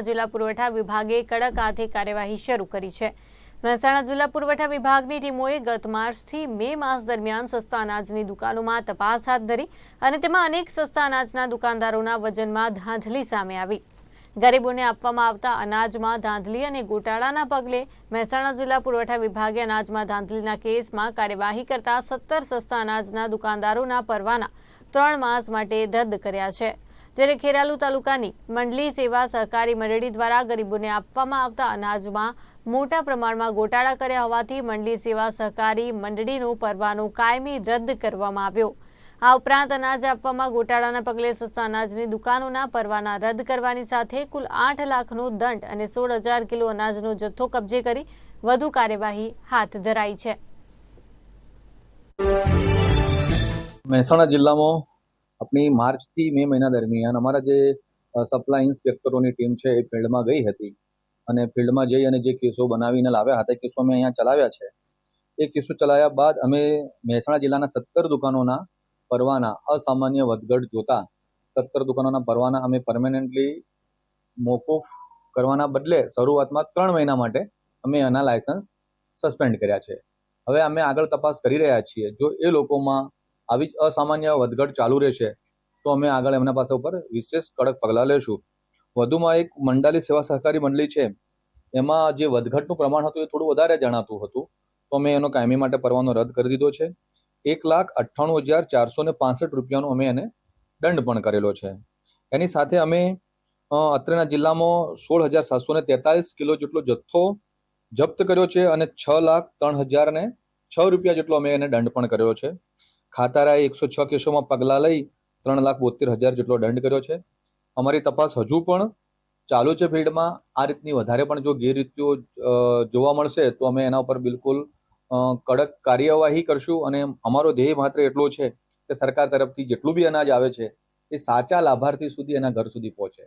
જિલ્લા પુરવઠા વિભાગે કડક હાથે કાર્યવાહી શરૂ કરી છે. મહેસાણા જિલ્લા પુરવઠા વિભાગની ટીમોએ ગત માર્ચથી મે માસ દરમિયાન સસ્તા અનાજની દુકાનોમાં તપાસ હાથ ધરી અને તેમાં અનેક સસ્તા અનાજના દુકાનદારોના વજનમાં ધાંધલી સામે આવી. ગરીબોને આપવામાં આવતા અનાજમાં ધાંધલી અને ગોટાળાના પગલે મહેસાણા જિલ્લા પુરવઠા વિભાગે અનાજમાં ધાંધલીના કેસમાં કાર્યવાહી કરતા સત્તર સસ્તા અનાજના દુકાનદારોના પરવાના ત્રણ માસ માટે રદ કર્યા છે. જ્યારે ખેરાલુ તાલુકાની મંડલી સેવા સહકારી મંડળી દ્વારા ગરીબોને આપવામાં આવતા અનાજમાં મોટા પ્રમાણમાં ગોટાળા કર્યા હોવાથી મંડલી સેવા સહકારી મંડળીનો પરવાનો કાયમી રદ કરવામાં આવ્યો. આ ઉપરાંત અનાજ આપવામાં ગોટાળાના પગલે સસ્તા અનાજની દુકાનોના પરવાના રદ કરવાની સાથે કુલ આઠ લાખનો દંડ અને સોળ હજાર કિલો અનાજનો જથ્થો કબજે કરી વધુ કાર્યવાહી હાથ ધરાઈ છે. મહેસાણા જિલ્લામાં આપણી માર્ચથી મે મહિના દરમિયાન અમારા જે સપ્લાય ઇન્સ્પેક્ટરોની ટીમ છે એ ફિલ્ડમાં ગઈ હતી. અને ફિલ્ડમાં જઈ અને જે કેસો બનાવીને લાવ્યા હતા, એ કેસો અમે અહીંયા ચલાવ્યા છે. એ કેસો ચલાવ્યા બાદ અમે મહેસાણા જિલ્લાના સત્તર દુકાનોના પરવાના, અસામાન્ય વધઘટ જોતા સત્તર દુકાનોના પરવાના અમે પરમેનન્ટલી મોકૂફ કરવાના બદલે શરૂઆતમાં ત્રણ મહિના માટે અમે એના લાયસન્સ સસ્પેન્ડ કર્યા છે. હવે અમે આગળ તપાસ કરી રહ્યા છીએ. જો એ લોકોમાં આવી જ અસામાન્ય વધઘટ ચાલુ રહેશે, તો અમે આગળ એમના પાસે ઉપર વિશેષ કડક પગલાં લેશું. વધુમાં એક મંડાલી સેવા સહકારી મંડળી છે, એમાં જે વધઘટનું પ્રમાણ હતું એ થોડું વધારે જણાતું હતું, તો અમે એનો કાયમી માટે પરવાનો રદ કરી દીધો છે. એક લાખ અઠ્ઠાણું હજાર ચારસો ને પાસઠ રૂપિયાનો અમે એને દંડ પણ કરેલો છે. એની સાથે અમે અત્રેના જિલ્લામાં સોળ હજાર સાતસો ને તેતાલીસ કિલો જેટલો જથ્થો જપ્ત કર્યો છે અને છ લાખ ત્રણ હજાર ને છ રૂપિયા જેટલો અમે એને દંડ પણ કર્યો છે. ખાતારાએ એકસો છ કેસોમાં પગલાં લઈ ત્રણ લાખ બોતેર હજાર જેટલો દંડ કર્યો છે. અમારી તપાસ હજુ પણ ચાલુ છે ફિલ્ડમાં. આ રીતની વધારે પણ જો ગેરરીતિઓ જોવા મળશે તો અમે એના ઉપર બિલકુલ કડક કાર્યવાહી કરશું અને અમારો ધ્યેય માત્ર એટલો છે કે સરકાર તરફથી જેટલું બી અનાજ આવે છે એ સાચા લાભાર્થી સુધી એના ઘર સુધી પહોંચે.